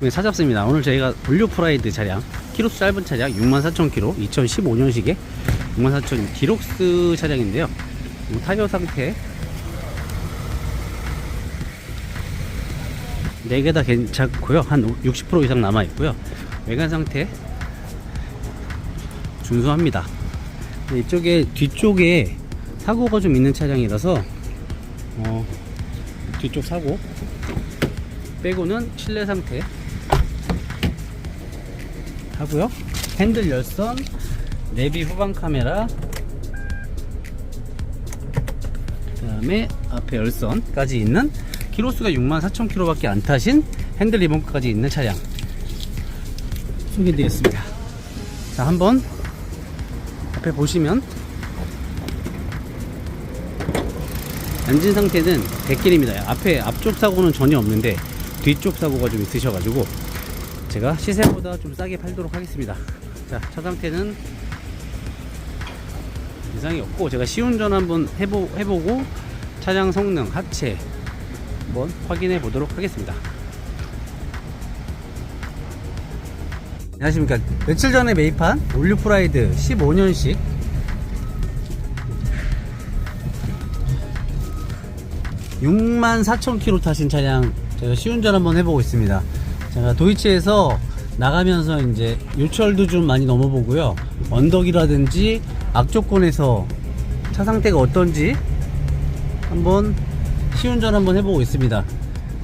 네, 찾았습니다. 오늘 저희가 올류 프라이드 차량, 키로수 짧은 차량 64,000km, 2015년식의 64,000 디록스 차량인데요. 이 타이어 상태 4개 다 괜찮고요. 한 60% 이상 남아 있고요. 외관 상태 준수합니다. 네, 이쪽에 뒤쪽에 사고가 좀 있는 차량이라서 어, 뒤쪽 사고 빼고는 실내 상태 하고요. 핸들 열선, 내비 후방 카메라, 그 다음에 앞에 열선까지 있는 키로수가 64,000km밖에 안 타신 핸들 리모컨까지 있는 차량 소개드리겠습니다. 자, 한번 앞에 보시면 엔진 상태는 100길입니다. 앞에 앞쪽 사고는 전혀 없는데 뒤쪽 사고가 좀 있으셔가지고 제가 시세보다 좀 싸게 팔도록 하겠습니다. 자, 차 상태는 이상이 없고 제가 시운전 한번 해보, 해보고 차량 성능, 하체 한번 확인해 보도록 하겠습니다. 안녕하십니까. 며칠 전에 매입한 올류 프라이드 15년식 64,000km 타신 차량 제가 시운전 한번 해보고 있습니다. 제가 도이치에서 나가면서 이제 요철도 좀 많이 넘어보고요. 언덕이라든지 앞조건에서 차 상태가 어떤지 한번 시운전 한번 해보고 있습니다.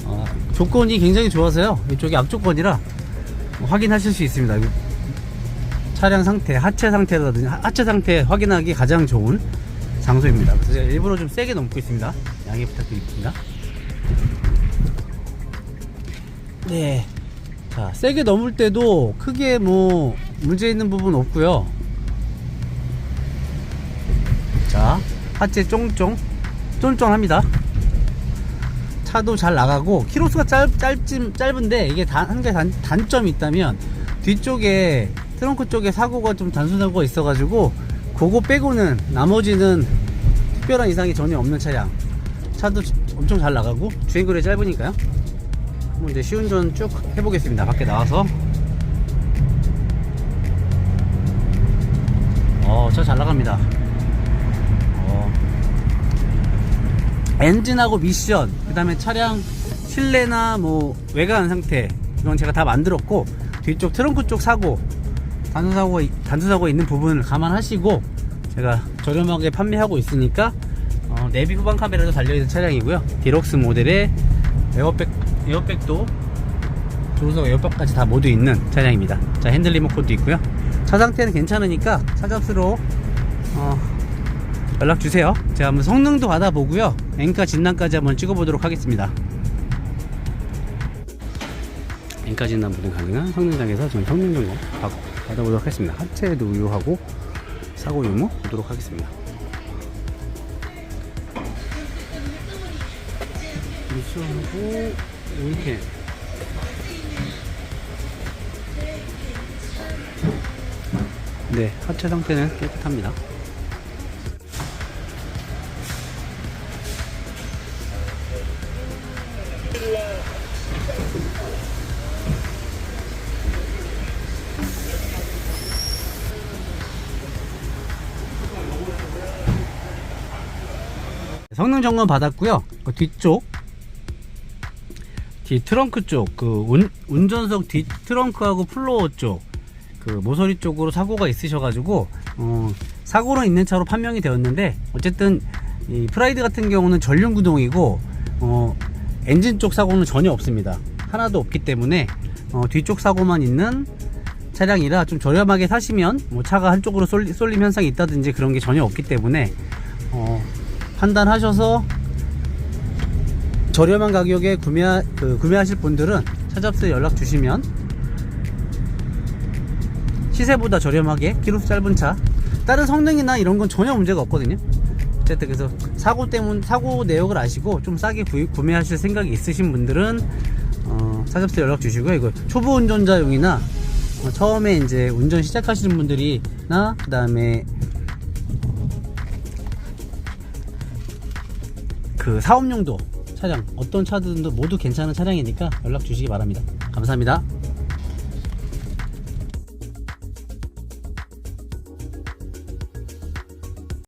어, 조건이 굉장히 좋아서요. 이쪽이 앞조건이라 확인하실 수 있습니다. 차량 상태, 하체 상태라든지 하- 하체 상태 확인하기 가장 좋은 장소입니다. 그래서 제가 일부러 좀 세게 넘고 있습니다. 양해 부탁드립니다. 네. 자, 세게 넘을 때도 크게 뭐 문제 있는 부분 없고요. 자, 하체 쫑쫑 쫀쫀합니다. 차도 잘 나가고 키로수가 짧, 짧, 짧은데 이게 단, 한개 단, 단점이 있다면 뒤쪽에 트렁크 쪽에 사고가 좀 단순사고가 있어가지고 그거 빼고는 나머지는 특별한 이상이 전혀 없는 차량 차도 엄청 잘 나가고 주행거리 짧으니까요 한번 이제 시운전 쭉 해보겠습니다. 밖에 나와서. 어차 잘 나갑니다. 어. 엔진하고 미션 그 다음에 차량 실내나 뭐 외관 상태 이건 제가 다 만들었고 뒤쪽 트렁크 쪽 사고 단순사고가 단순사고가 있는 부분을 감안하시고 제가 저렴하게 판매하고 있으니까 어, 내비 후방 카메라도 달려있는 차량이고요. 디럭스 모델의 에어백 에어백도 조수석 에어백까지 다 모두 있는 차량입니다 자 핸들 리모컨도 있고요 차 상태는 괜찮으니까 차값으로 어, 연락 주세요. 제가 한번 성능도 받아보고요. 엔카 진단까지 한번 찍어보도록 하겠습니다. 엔카 진단 보증 가능한 성능장에서 전 성능 점검 받- 받아보도록 하겠습니다. 하체에도 우유하고 사고 유무 보도록 하겠습니다. 미션하고 이렇게 네 하체 상태는 깨끗합니다. 성능 점검 받았고요. 그 뒤쪽 뒤 트렁크 쪽그 운전석 뒤 트렁크하고 플로어 쪽 그 모서리 쪽으로 사고가 있으셔가지고 어, 사고로 있는 차로 판명이 되었는데 어쨌든 이 프라이드 같은 경우는 전륜 구동이고 어, 엔진 쪽 사고는 전혀 없습니다. 하나도 없기 때문에 어, 뒤쪽 사고만 있는 차량이라 좀 저렴하게 사시면 뭐 차가 한쪽으로 쏠리, 쏠림 현상이 있다든지 그런 게 전혀 없기 때문에 어, 판단하셔서 저렴한 가격에 구매 그, 구매하실 분들은 차잡스 연락 주시면 시세보다 저렴하게 키로수 짧은 차. 다른 성능이나 이런 건 전혀 문제가 없거든요. 어쨌든 그래서 사고 때문 사고 내역을 아시고 좀 싸게 구, 구매하실 생각이 있으신 분들은 어, 차잡스 연락 주시고요. 이거 초보 운전자용이나 어, 처음에 이제 운전 시작하시는 분들이나 그 다음에 그 사업용도 차량 어떤 차들도 모두 괜찮은 차량이니까 연락 주시기 바랍니다. 감사합니다